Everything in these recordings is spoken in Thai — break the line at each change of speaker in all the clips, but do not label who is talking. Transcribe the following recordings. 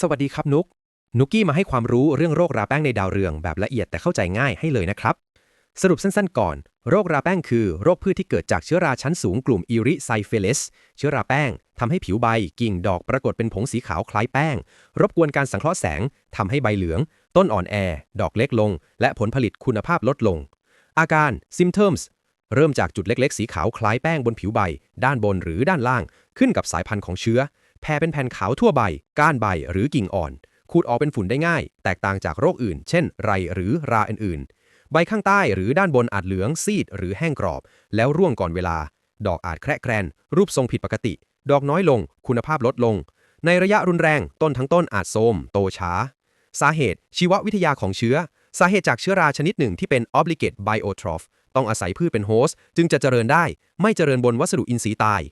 สวัสดีครับนุก นุกกี้มาให้ความรู้เรื่องโรคราแป้งในดาวเรืองแบบละเอียดแต่เข้าใจง่ายให้เลยนะครับ สรุปสั้นๆก่อน โรคราแป้งคือโรคพืชที่เกิดจากเชื้อราชั้นสูงกลุ่มอิริไซเฟลสเชื้อราแป้งทำให้ผิวใบ กิ่งดอกปรากฏเป็นผงสีขาวคล้ายแป้ง รบกวนการสังเคราะห์แสงทำให้ใบเหลือง ต้นอ่อนแอ ดอกเล็กลง และผลผลิตคุณภาพลดลง อาการ symptoms เริ่มจากจุดเล็กๆ สีขาวคล้ายแป้งบนผิวใบ ด้านบนหรือด้านล่าง ขึ้นกับสายพันธุ์ของเชื้อ แผ่เป็นแผ่นขาวทั่วใบ ก้านใบหรือกิ่งอ่อน ขูดออกเป็นฝุ่นได้ง่าย แตกต่างจากโรคอื่น เช่น ไรหรือราอื่นๆ ใบข้างใต้หรือด้านบนอาจเหลืองซีดหรือแห้งกรอบ แล้วร่วงก่อนเวลา ดอกอาจแคระแกรน รูปทรงผิดปกติ ดอกน้อยลง คุณภาพลดลง ในระยะรุนแรง ต้นทั้งต้นอาจโทมโตช้า สาเหตุ ชีววิทยาของเชื้อ สาเหตุจากเชื้อราชนิดหนึ่งที่เป็น obligate biotroph ต้องอาศัยพืชเป็นโฮสต์จึงจะเจริญได้ ไม่เจริญบนวัสดุอินทรีย์ตาย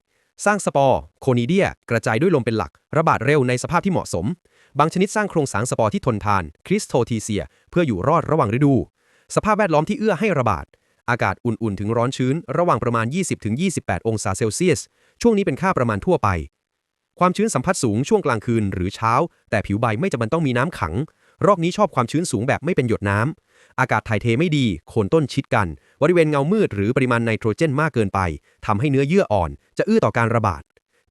สร้างสปอร์โคนิเดีย กระจายด้วยลมเป็นหลัก ระบาดเร็วในสภาพที่เหมาะสม บางชนิดสร้างโครงสร้างสปอร์ที่ทนทาน คริสโตทีเซีย เพื่ออยู่รอดระหว่างฤดู สภาพแวดล้อมที่เอื้อให้ระบาด อากาศอุ่นๆ ถึงร้อนชื้น ระหว่างประมาณ 20-28 องศาเซลเซียส ช่วงนี้เป็นค่าประมาณทั่วไป ความชื้นสัมผัสสูงช่วงกลางคืนหรือเช้า แต่ผิวใบไม่จำเป็นต้องมีน้ำขัง รอกนี้ชอบความชื้นสูงแบบไม่เป็นหยดน้ำอากาศถ่ายเทไม่ดี โคนต้นชิดกัน บริเวณเงามืดหรือปริมาณไนโตรเจนมากเกินไปทำให้เนื้อเยื่ออ่อน จะอื้อต่อการระบาด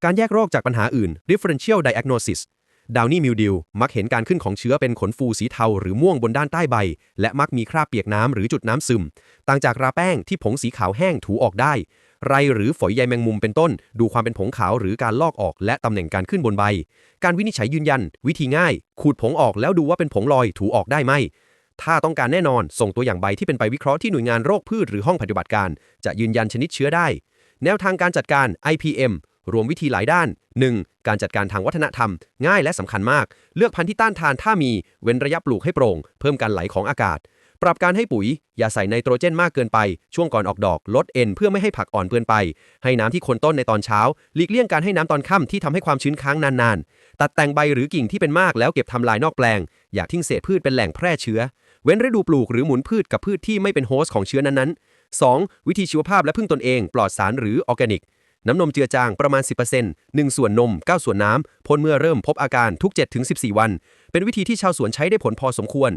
การแยกโรคจากปัญหาอื่น differential diagnosis ดาวนี่มิลดิวมักเห็นการขึ้นของเชื้อเป็นขนฟูสีเทาหรือม่วงบนด้านใต้ใบ และมักมีคราบเปียกน้ำหรือจุดน้ำซึม ต่างจากราแป้งที่ผงสีขาวแห้งถูออกได้ ไรหรือฝอยใยแมงมุมเป็นต้น ดูความเป็นผงขาวหรือการลอกออกและตำแหน่งการขึ้นบนใบ การวินิจฉัยยืนยัน วิธีง่าย ขูดผงออกแล้วดูว่าเป็นผงลอยถูออกได้ไหมถ้าต้องการแน่นอน ส่งตัวอย่างใบที่เป็นไปวิเคราะห์ที่หน่วยงานโรคพืชหรือห้องปฏิบัติการ จะยืนยันชนิดเชื้อได้ แนวทางการจัดการ IPM รวมวิธีหลายด้าน 1. การจัดการทางวัฒนธรรม ง่ายและสำคัญมาก เลือกพันธุ์ที่ต้านทานถ้ามี เว้นระยะปลูกให้โปร่ง เพิ่มการไหลของอากาศ ปรับการให้ปุ๋ย อย่าใส่ไนโตรเจนมากเกินไป ช่วงก่อนออกดอก ลดเอ็นเพื่อไม่ให้ผักอ่อนเกินไป ให้น้ำที่คนต้นในตอนเช้า หลีกเลี่ยงการให้น้ำตอนค่ำที่ทำให้ความชื้นค้างนานๆ ตัดแต่งใบหรือกิ่งที่เป็นมากแล้วเก็บทำลายนอกแปลง อย่าทิ้งเศษพืชเป็นแหล่งแพร่เชื้อ เว้นฤดูปลูกหรือหมุนพืชกับพืชที่ไม่เป็นโฮสต์ของเชื้อนั้นๆ 2. วิธีชีวภาพและพึ่งตนเอง ปลอดสารหรือออร์แกนิก น้ำนมเจือจางประมาณ 10% 1 ส่วนนม 9 ส่วนน้ำพ่นเมื่อเริ่มพบอาการทุก 7-14 วัน เป็นวิธีที่ชาวสวนใช้ได้ผลพอสมควร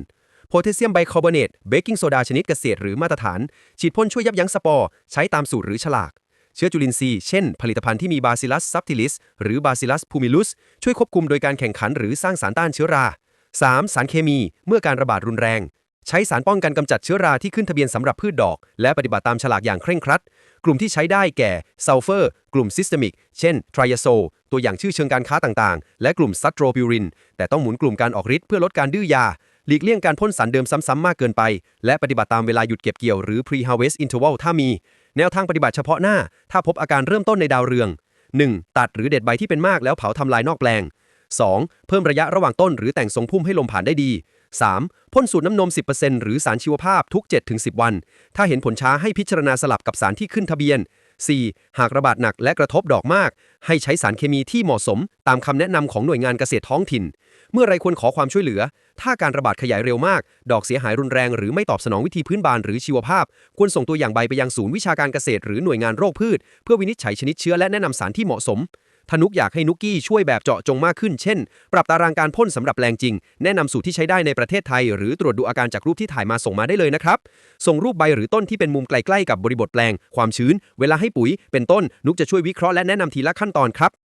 โพแทสเซียมไบคาร์บอเนตเบกกิ้งโซดาชนิดเกษตรหรือมาตรฐาน ฉีดพ่นช่วยยับยั้งสปอร์ ใช้ตามสูตรหรือฉลาก เชื้อจุลินทรีย์ เช่น ผลิตภัณฑ์ที่มีบาซิลัสซับติลิสหรือบาซิลัสพูมิลุส ช่วยควบคุมโดยการแข่งขันหรือสร้างสารต้านเชื้อรา 3. สารเคมี เมื่อการระบาดรุนแรง ใช้สารป้องกันกำจัดเชื้อราที่ขึ้นทะเบียนสำหรับพืชดอก และปฏิบัติตามฉลากอย่างเคร่งครัด กลุ่มที่ใช้ได้แก่ซัลเฟอร์ กลุ่มซิสเตมิก เช่นทริอาโซตัวอย่างชื่อเชิงการค้าต่างๆ และกลุ่มซัตโตรบิวริน แต่ต้องหมุนกลุ่มการออกฤทธิ์เพื่อลดการดื้อยา หลีกเลี่ยงการพ่นสารเดิมซ้ำๆมากเกินไป และปฏิบัติตามเวลาหยุดเก็บเกี่ยวหรือ pre-harvest interval ถ้ามี แนวทางปฏิบัติเฉพาะหน้า ถ้าพบอาการเริ่มต้นในดาวเรือง 1. ตัดหรือเด็ดใบที่เป็นมากแล้วเผาทำลายนอกแปลง 2. เพิ่มระยะระหว่างต้นหรือแต่งทรงพุ่มให้ลมผ่านได้ดี 3. พ่นสูตรน้ำนม 10%หรือสารชีวภาพทุก 7-10 วัน ถ้าเห็นผลช้าให้พิจารณาสลับกับสารที่ขึ้นทะเบียน 4. หากระบาดหนักและกระทบดอกมาก ให้ใช้สารเคมีที่เหมาะสม ตามคำแนะนำของหน่วยงานเกษตรท้องถิ่น เมื่อไรควรขอความช่วยเหลือ ถ้าการระบาดขยายเร็วมาก ดอกเสียหายรุนแรง หรือไม่ตอบสนองวิธีพื้นบานหรือชีวภาพ ควรส่งตัวอย่างใบไปยังศูนย์วิชาการเกษตร หรือหน่วยงานโรคพืช เพื่อวินิจฉัยชนิดเชื้อและแนะนำสารที่เหมาะสม ถ้านุกอยากให้นุกกี้ช่วยแบบเจาะจงมากขึ้น เช่น ปรับตารางการพ่นสำหรับแปลงจริง แนะนำสูตรที่ใช้ได้ในประเทศไทย หรือตรวจดูอาการจากรูปที่ถ่ายมาส่งมาได้เลยนะครับ ส่งรูปใบหรือต้นที่เป็นมุมใกล้ๆกับบริบทแปลง ความชื้น เวลาให้ปุ๋ย เป็นต้น นุกจะช่วยวิเคราะห์และแนะนำทีละขั้นตอนครับ